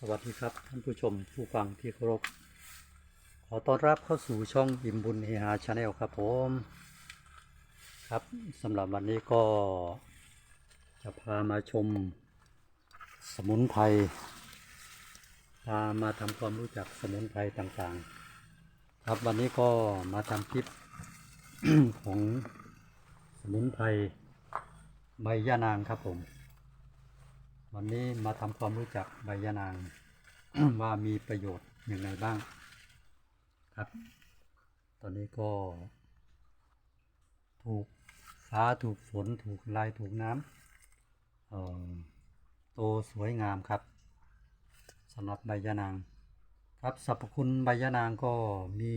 สวัสดีครับท่านผู้ชมผู้ฟังที่เคารพ ขอต้อนรับเข้าสู่ช่องอิ่มบุญเฮฮาชาแนลครับผม ครับสำหรับวันนี้ก็ จะพามาชม สมุนไพรพามาทำความรู้จักสมุนไพรต่างๆ ครับวันนี้ก็มาทำคลิปของสมุนไพรใบยะนางครับผม วันนี้มาทำความรู้จักใบยะนางว่ามีประโยชน์อย่างไรบ้างครับ ตอนนี้ก็ ถูกฟ้าถูกฝนถูกลายถูกน้ำโตสวยงามครับสำหรับใบยะนาง ครับสรรพคุณใบยะนางก็มี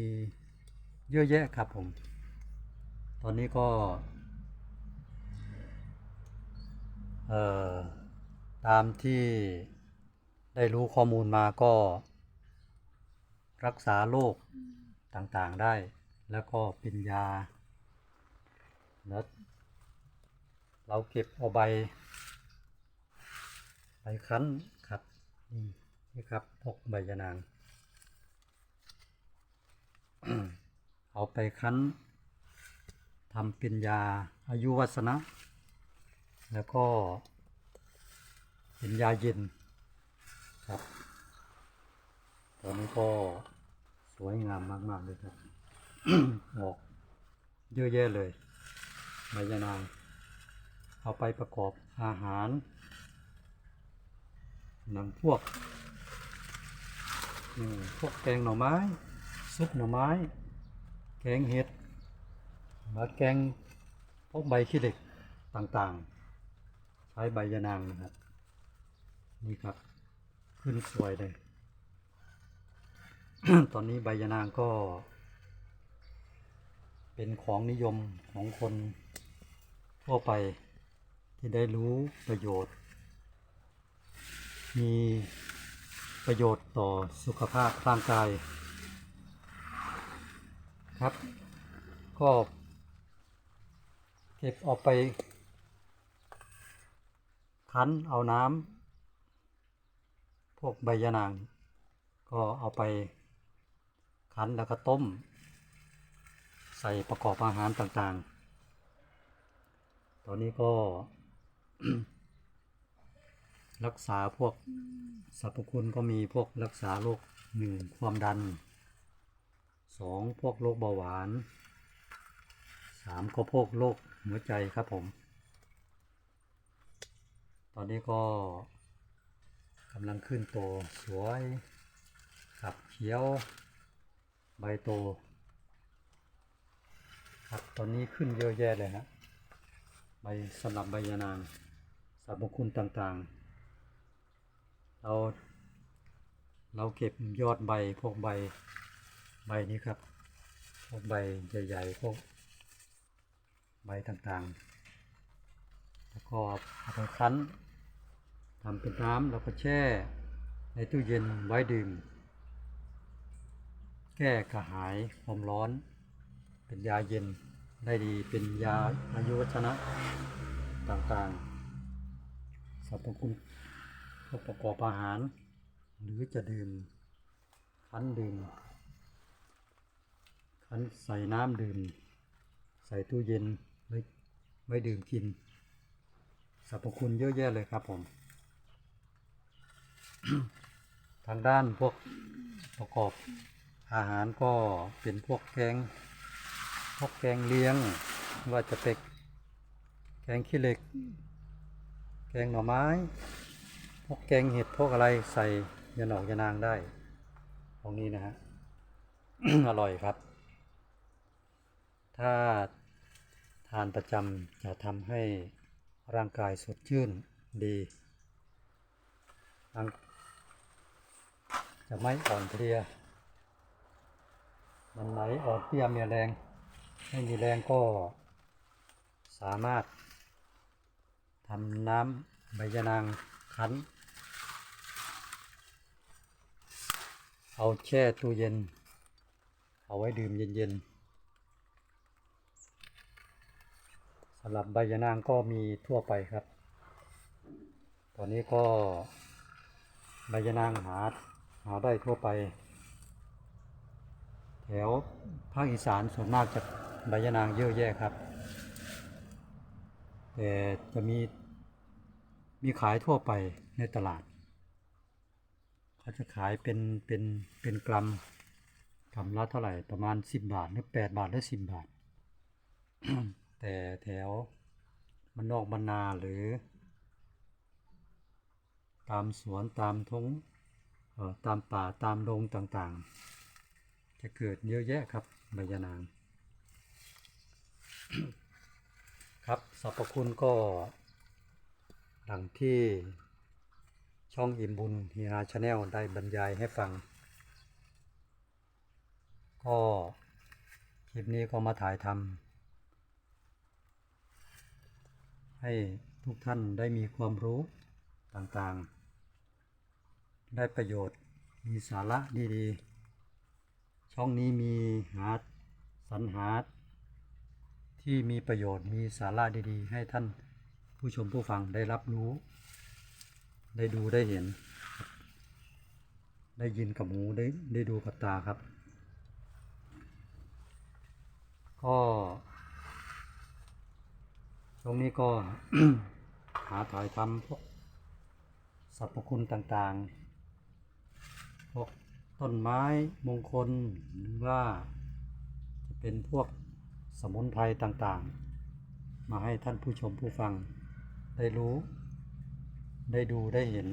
เยอะแยะครับผม ตอนนี้ก็ เอ่อ ตามที่ได้รู้ข้อมูลมาก็รักษาโรคต่างๆได้ แล้วก็เป็นยาแล้วเราเก็บเอาใบใบคั้นครับนี่นี่ครับพวกใบยะนาง เอาไปคั้นทำเป็นยาอายุวัสนะ แล้วก็ เป็นยาเย็นครับ ตอนนี้ก็สวยงามมาก ๆ เลยครับออกเยอะแยะเลยใบยะนางเอาไปประกอบอาหารหนังพวกพวกแกงหน่อไม้ ซุปหน่อไม้ แกงเห็ดมาแกงพวกใบขี้เหล็กต่างๆ ใช้ใบยะนางนะครับ นี่ครับ ขึ้นสวยเลย ตอนนี้ใบยะนางก็ เป็นของนิยมของคนทั่วไปที่ได้รู้ประโยชน์ มีประโยชน์ต่อสุขภาพร่างกาย ครับ ก็เก็บออกไปคั้นเอาน้ำ พวกใบยะนาง ก็เอาไปคั้นแล้วก็ต้ม ใส่ประกอบอาหารต่างๆ ตอนนี้ก็รักษาพวกสรรพคุณก็มีพวกรักษาโรคหนึ่งความดันสองพวกโรคเบาหวานสามก็พวกโรคหัวใจครับผม ตอนนี้ก็ำลังขึ้นโตสวยครับเขียว ใบโต ครับตอนนี้ขึ้นเยอะแยะเลยฮะใบสำหรับใบยานางสรรพคุณต่างๆ เรา เราเก็บยอดใบพวกใบใบนี้ครับ พวกใบใหญ่ๆพวกใบต่างๆ แล้วก็เอาไปคั้น ทำเป็นน้ำแล้วก็แช่ ในตู้เย็นไว้ดื่ม แก้กระหายความร้อน เป็นยาเย็นได้ดีเป็นยาอายุวัฒนะต่างๆสรรพคุณประกอบอาหาร หรือจะดื่มคั้นดื่มคั้นใส่น้ำดื่ม ใส่ตู้เย็นไว้ไว้ดื่มกินสรรพคุณเยอะแยะเลยครับผม ทางด้านพวกประกอบอาหารก็เป็นพวกแกงพวกแกงเลี้ยงว่าจะเป็นแกงขี้เหล็ก แกงหน่อไม้ พวกแกงเห็ดพวกอะไรใส่ยาหนอกยานางได้พวกนี้นะฮะอร่อยครับ ถ้าทานประจำจะทำให้ร่างกายสดชื่นดีร่าง จะไม่อ่อนเพลีย มันไหนอ่อนเพลียมีแรง ไม่มีแรงก็สามารถทำน้ำใบยะนางคั้น เอาแช่ตู้เย็น เอาไว้ดื่มเย็นๆสำหรับใบยะนางก็มีทั่วไปครับ ตอนนี้ก็ใบยะนางหา หาได้ทั่วไป แถวภาคอีสานส่วนมากจะใบยะนางเยอะแยะครับ แต่จะมีมีขายทั่วไปในตลาด เขาจะขายเป็นเป็นเป็นกรัมกรัมละเท่าไหร่ประมาณ 10 บาทหรือ8บาทหรือ10 บาท แต่แถวมันนอกบรรนาหรือ ตามสวนตามท้ง ตามป่าตามดงต่างๆ จะเกิดเยอะแยะครับใบยะนาง ครับสรรพคุณก็ดังที่ช่องอิ่มบุญฮีราชาแนลได้บรรยายให้ฟัง ก็คลิปนี้ก็มาถ่ายทำให้ทุกท่านได้มีความรู้ต่างๆ ได้ประโยชน์มีสาระดีๆ ช่องนี้มีหาสรรหา ที่มีประโยชน์มีสาระดีๆ ให้ท่านผู้ชมผู้ฟังได้รับรู้ ได้ดูได้เห็น ได้ยินกับหูได้ได้ดูกับตาครับ ก็ช่วงนี้ก็หาถ่ายทำพวกสรรพคุณต่างๆ พวกต้นไม้มงคลหรือว่าจะเป็นพวกสมุนไพรต่างๆ มาให้ท่านผู้ชมผู้ฟังได้รู้ ได้ดูได้เห็น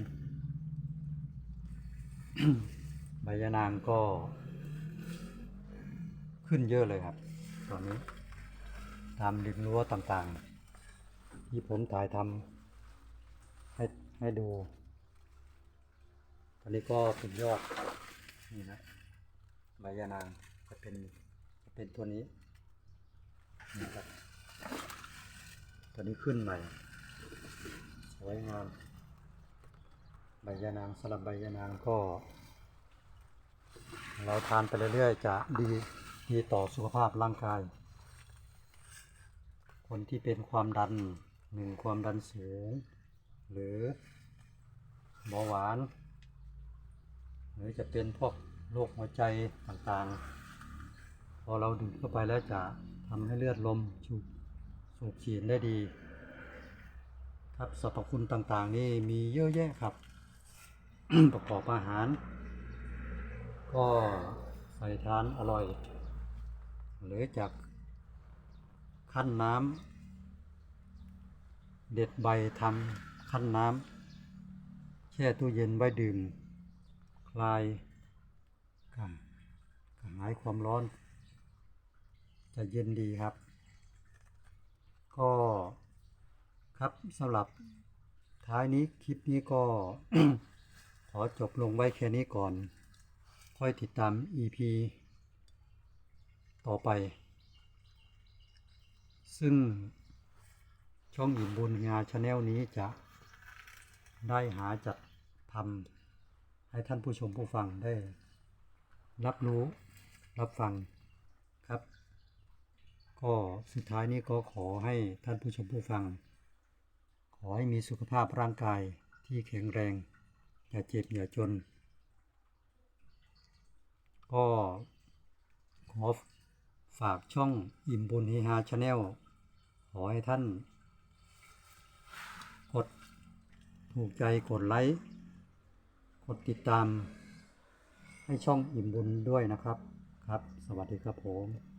ใบยะนางก็ขึ้นเยอะเลยครับ ตอนนี้ตามริมรั้วต่างๆ ที่ผมถ่ายทำให้ให้ดู อันนี้ก็เป็นยอดนี่นะใบยะนางจะเป็นจะเป็นตัวนี้นี่ครับตัวนี้ขึ้นใหม่สวยงามใบยะนางสลับใบยะนางก็ เราทานไปเรื่อยๆจะดีดีต่อสุขภาพร่างกาย คนที่เป็นความดันหนึ่งความดันสูงหรือเบาหวาน หรือจะเป็นพวกโรคหัวใจต่างๆ พอเราดื่มเข้าไปแล้วจะทำให้เลือดลมสูบสูบฉีดได้ดี ครับสรรพคุณต่างๆ นี่มีเยอะแยะครับ ประกอบอาหาร ก็ใส่ทานอร่อย หรือจากขั้นน้ำเด็ดใบทำขั้นน้ำแช่ตู้เย็นไว้ดื่ม ลายกระกระหายความร้อน จะเย็นดีครับ ก็ครับสำหรับท้ายนี้คลิปนี้ก็ ขอจบลงไว้แค่นี้ก่อน ค่อยติดตาม EP ต่อไป ซึ่งช่องอิ่มบุญงาชาแนลนี้จะได้หาจัดทำ ให้ท่านผู้ชมผู้ฟังได้ รับรู้รับฟังครับ ก็สุดท้ายนี้ก็ขอให้ท่านผู้ชมผู้ฟัง ขอให้มีสุขภาพร่างกายที่แข็งแรง อย่าเจ็บอย่าจน ก็ขอฝากช่องอิ่มบุญเฮฮาชาแนลขอให้ท่าน กดถูกใจกดไลค์ กดติดตามให้ช่องอิ่มบุญด้วยนะครับ ครับ สวัสดีครับผม